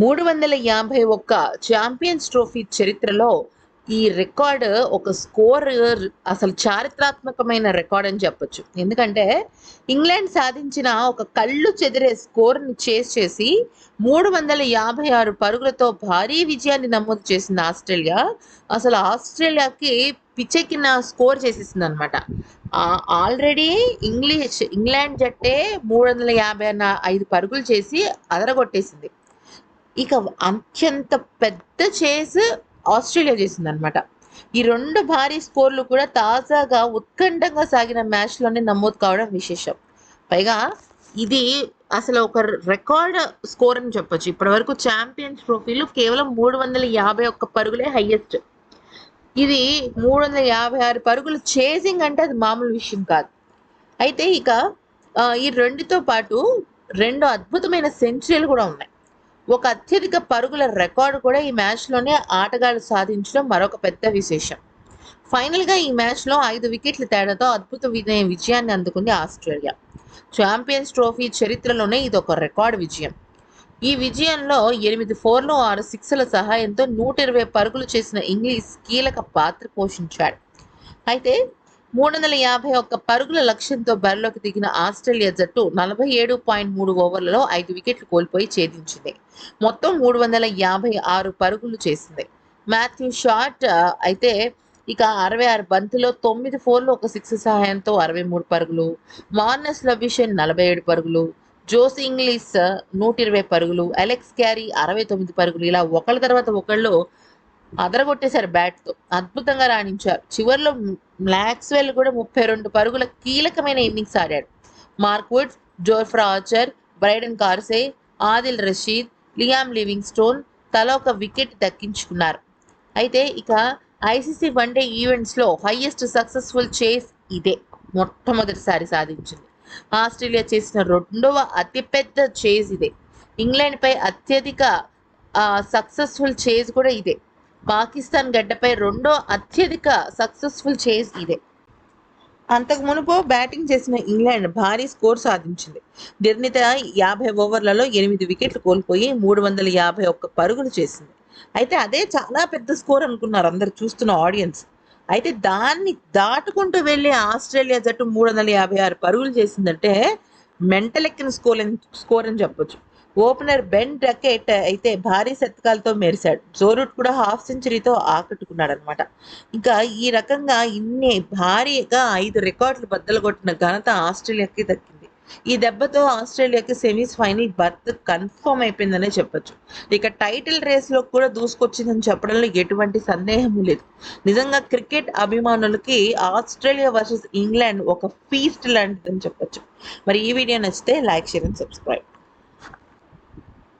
మూడు వందల యాభై ఒక్క ఛాంపియన్స్ ట్రోఫీ చరిత్రలో ఈ రికార్డు ఒక స్కోర్ అసలు చారిత్రాత్మకమైన రికార్డ్ అని చెప్పొచ్చు. ఎందుకంటే ఇంగ్లాండ్ సాధించిన ఒక కళ్ళు చెదిరే స్కోర్ని చేస్ చేసి మూడు వందల యాభై ఆరు పరుగులతో భారీ విజయాన్ని నమోదు చేసింది ఆస్ట్రేలియా. అసలు ఆస్ట్రేలియాకి పిచ్చెక్కిన స్కోర్ చేసేసింది అనమాట ఆల్రెడీ ఇంగ్లీష్ ఇంగ్లాండ్ జట్టే మూడు వందల యాభై ఐదు పరుగులు చేసి అదరగొట్టేసింది. ఇక అత్యంత పెద్ద చేజ్ ఆస్ట్రేలియా చేసింది అనమాట ఈ రెండు భారీ స్కోర్లు కూడా తాజాగా ఉత్కంఠంగా సాగిన మ్యాచ్లోనే నమోదు కావడం విశేషం. పైగా ఇది అసలు ఒక రికార్డ్ స్కోర్ అని చెప్పొచ్చు. ఇప్పటి వరకు ఛాంపియన్స్ ట్రోఫీలు కేవలం మూడు వందల యాభై ఒక్క పరుగులే హైయెస్ట్. ఇది మూడు వందల యాభై ఆరు పరుగులు చేజింగ్ అంటే అది మామూలు విషయం కాదు. అయితే ఇక ఈ రెండుతో పాటు రెండు అద్భుతమైన సెంచరీలు కూడా ఉన్నాయి. ఒక అత్యధిక పరుగుల రికార్డు కూడా ఈ మ్యాచ్లోనే ఆటగాడు సాధించడం మరొక పెద్ద విశేషం. ఫైనల్గా ఈ మ్యాచ్లో ఐదు వికెట్ల తేడాతో అద్భుత విజయ విజయాన్ని అందుకుంది ఆస్ట్రేలియా. ఛాంపియన్స్ ట్రోఫీ చరిత్రలోనే ఇది ఒక రికార్డ్ విజయం. ఈ విజయంలో ఎనిమిది ఫోర్లు ఆరు సిక్స్ల సహాయంతో నూట ఇరవై పరుగులు చేసిన ఇంగ్లీష్ కీలక పాత్ర పోషించాడు. అయితే మూడు వందల యాభై ఒక్క పరుగుల లక్ష్యంతో బరిలోకి దిగిన ఆస్ట్రేలియా జట్టు నలభై ఏడు పాయింట్ మూడు ఓవర్లలో ఐదు వికెట్లు కోల్పోయి ఛేదించింది. మొత్తం మూడు వందల యాభై ఆరు పరుగులు చేసింది. మాథ్యూ షార్ట్ అయితే ఇక అరవై ఆరు బంతిలో తొమ్మిది ఫోర్లు ఒక సిక్స్ సహాయంతో అరవై మూడు పరుగులు. మార్నస్ లవిషన్ నలభై ఏడు పరుగులు. జోస్ ఇంగ్లీష్ నూట ఇరవై పరుగులు. అలెక్స్ క్యారీ అరవై తొమ్మిది పరుగులు. ఇలా ఒకళ్ళ తర్వాత ఒకళ్ళు అదరగొట్టేశారు బ్యాట్తో. అద్భుతంగా రాణించారు. చివరిలో మ్లాక్స్వెల్ కూడా ముప్పై రెండు పరుగుల కీలకమైన ఇన్నింగ్స్ ఆడాడు. Mark Wood Jofra Archer Brydon Carse Adil Rashid Liam Livingstone తలా ఒక వికెట్ దక్కించుకున్నారు. అయితే ఇక ఐసీసీ వన్డే ఈవెంట్స్లో హైయెస్ట్ సక్సెస్ఫుల్ చేస్ ఇదే మొట్టమొదటిసారి సాధించింది. ఆస్ట్రేలియా చేసిన రెండవ అతిపెద్ద చేజ్ ఇదే. ఇంగ్లాండ్పై అత్యధిక సక్సెస్ఫుల్ చేజ్ కూడా ఇదే. పాకిస్తాన్ గడ్డపై రెండో అత్యధిక సక్సెస్ఫుల్ చేజ్ ఇదే. అంతకు మునుపు బ్యాటింగ్ చేసిన ఇంగ్లాండ్ భారీ స్కోర్ సాధించింది. నిర్ణీత యాభై ఓవర్లలో ఎనిమిది వికెట్లు కోల్పోయి మూడు వందల యాభై ఒక్క పరుగులు చేసింది. అయితే అదే చాలా పెద్ద స్కోర్ అనుకున్నారు అందరు చూస్తున్న ఆడియన్స్. అయితే దాన్ని దాటుకుంటూ వెళ్ళే ఆస్ట్రేలియా జట్టు మూడు వందల యాభై ఆరు పరుగులు చేసిందంటే మెంటల్ ఎక్కిన స్కోర్ అని స్కోర్ అని చెప్పొచ్చు. ఓపెనర్ బెన్ డకెట్ అయితే భారీ శతకాలతో మెరిశాడు. జోరూట్ కూడా హాఫ్ సెంచరీతో ఆకట్టుకున్నాడు అనమాట ఇంకా ఈ రకంగా ఇన్ని భారీగా ఐదు రికార్డులు బద్దలు కొట్టిన ఘనత ఆస్ట్రేలియాకి దక్కింది. ఈ దెబ్బతో ఆస్ట్రేలియాకి సెమీస్ ఫైనల్ బర్త్ కన్ఫర్మ్ అయిపోయిందనే చెప్పొచ్చు. ఇక టైటిల్ రేస్లో కూడా దూసుకొచ్చిందని చెప్పడంలో ఎటువంటి సందేహం లేదు. నిజంగా క్రికెట్ అభిమానులకి ఆస్ట్రేలియా వర్సెస్ ఇంగ్లాండ్ ఒక ఫీస్ట్ లాంటిదని చెప్పొచ్చు. మరి ఈ వీడియో నచ్చితే లైక్ షేర్ అండ్ సబ్స్క్రైబ్.